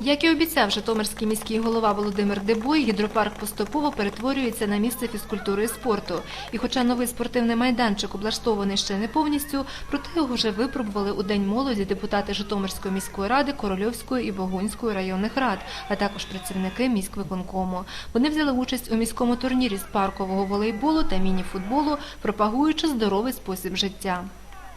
Як і обіцяв Житомирський міський голова Володимир Дебой, гідропарк поступово перетворюється на місце фізкультури і спорту. І хоча новий спортивний майданчик облаштований ще не повністю, проте його вже випробували у День молоді депутати Житомирської міської ради, Корольовської і Богунської районних рад, а також працівники міськвиконкому. Вони взяли участь у міському турнірі з паркового волейболу та міні-футболу, пропагуючи здоровий спосіб життя.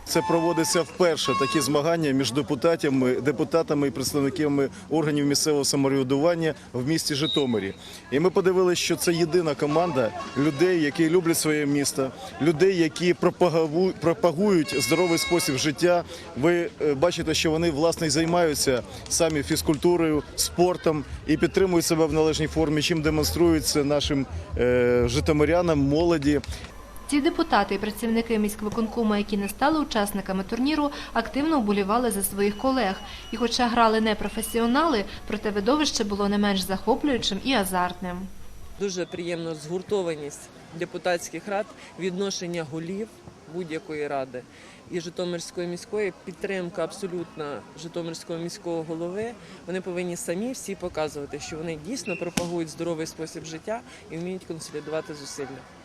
Це проводиться вперше такі змагання між депутатами, депутатами і представниками органів місцевого самоврядування в місті Житомирі. І ми подивилися, що це єдина команда людей, які люблять своє місто, людей, які пропагують здоровий спосіб життя. Ви е, бачите, що вони власне і займаються самі фізкультурою, спортом і підтримують себе в належній формі, чим демонструються нашим е, житомирянам, молоді. Ті депутати і працівники міськвиконкому, які не стали учасниками турніру, активно вболівали за своїх колег. І хоча грали не професіонали, проте видовище було не менш захоплюючим і азартним. Дуже приємна згуртованість депутатських рад, відношення голів будь-якої ради і Житомирської міської підтримка абсолютна Житомирського міського голови. Вони повинні самі всі показувати, що вони дійсно пропагують здоровий спосіб життя і вміють консолідувати зусилля.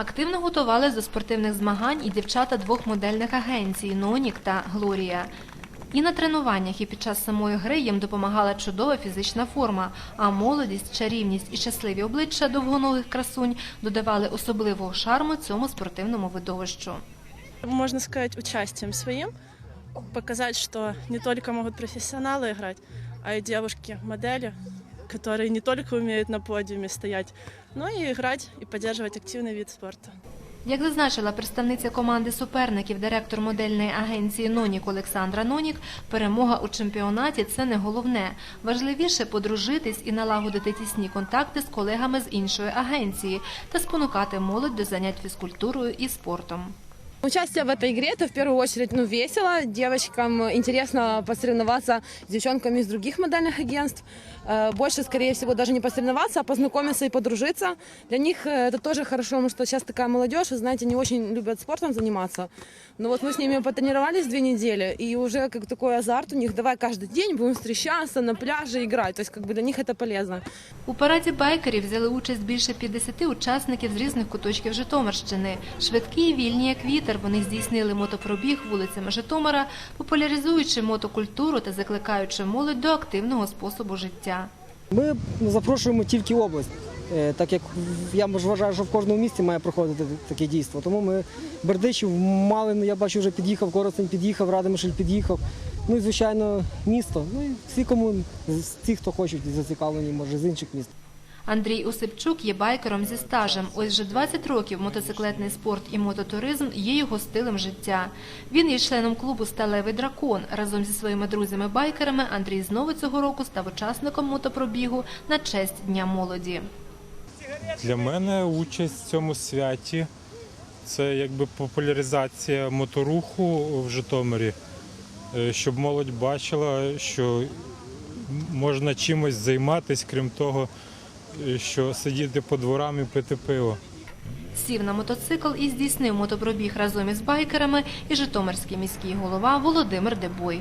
Активно готували до спортивних змагань і дівчата двох модельних агенцій Нонік та Глорія. І на тренуваннях, і під час самої гри їм допомагала чудова фізична форма, а молодість, чарівність і щасливі обличчя довгоногих красунь додавали особливого шарму цьому спортивному видовищу. можно сказать, участием своим показать, что не только могут профессионалы играть, а и девушки-модели, которые не только умеют на подиуме стоять, но и играть и поддерживать активный вид спорта. Як зазначила представниця команди суперників, директор модельної агенції Нонік Олександра Нонік, перемога у чемпіонаті це не головне. Важливіше подружитись і налагодити тісні контакти з колегами з іншої агенції та спонукати молодь до занять фізкультурою і спортом. Участие в этой игре это в первую очередь ну, весело. Девочкам интересно посоревноваться с девчонками из других модельных агентств. Э, Больше, скорее всего, даже не посоревноваться, а познакомиться и подружиться. Для них э, это тоже хорошо, потому что сейчас такая молодежь, вы знаете, не очень любят спортом заниматься. Но вот мы с ними потренировались две недели, и уже как такой азарт у них, давай каждый день будем встречаться на пляже, играть. То есть как бы для них это полезно. У параді байкерів взяли участь більше 50 учасників з різних куточків Житомирщини. Швидкі і вільні, як вітер, вони здійснили мотопробіг вулицями Житомира, популяризуючи мотокультуру та закликаючи молодь до активного способу життя. Ми запрошуємо тільки область, е, так як я вважаю, що в кожному місті має проходити таке дійство. Тому ми Бердичів, Малин, я бачу, вже під'їхав, Коростень під'їхав, Радомишль під'їхав. Ну і звичайно місто. Ну і всі, кому ті, хто хочуть зацікавлені, може з інших міст. Андрій Осипчук є байкером зі стажем. Ось вже 20 років мотоциклетний спорт і мототуризм є його стилем життя. Він є членом клубу Сталевий дракон. Разом зі своїми друзями-байкерами Андрій знову цього року став учасником мотопробігу на честь Дня молоді. Для мене участь в цьому святі це якби популяризація моторуху в Житомирі, е, щоб молодь бачила, що можна чимось займатися, крім того, що сидіти по дворам і пити пиво. Сів на мотоцикл і здійснив мотопробіг разом із байкерами і житомирський міський голова Володимир Дебой.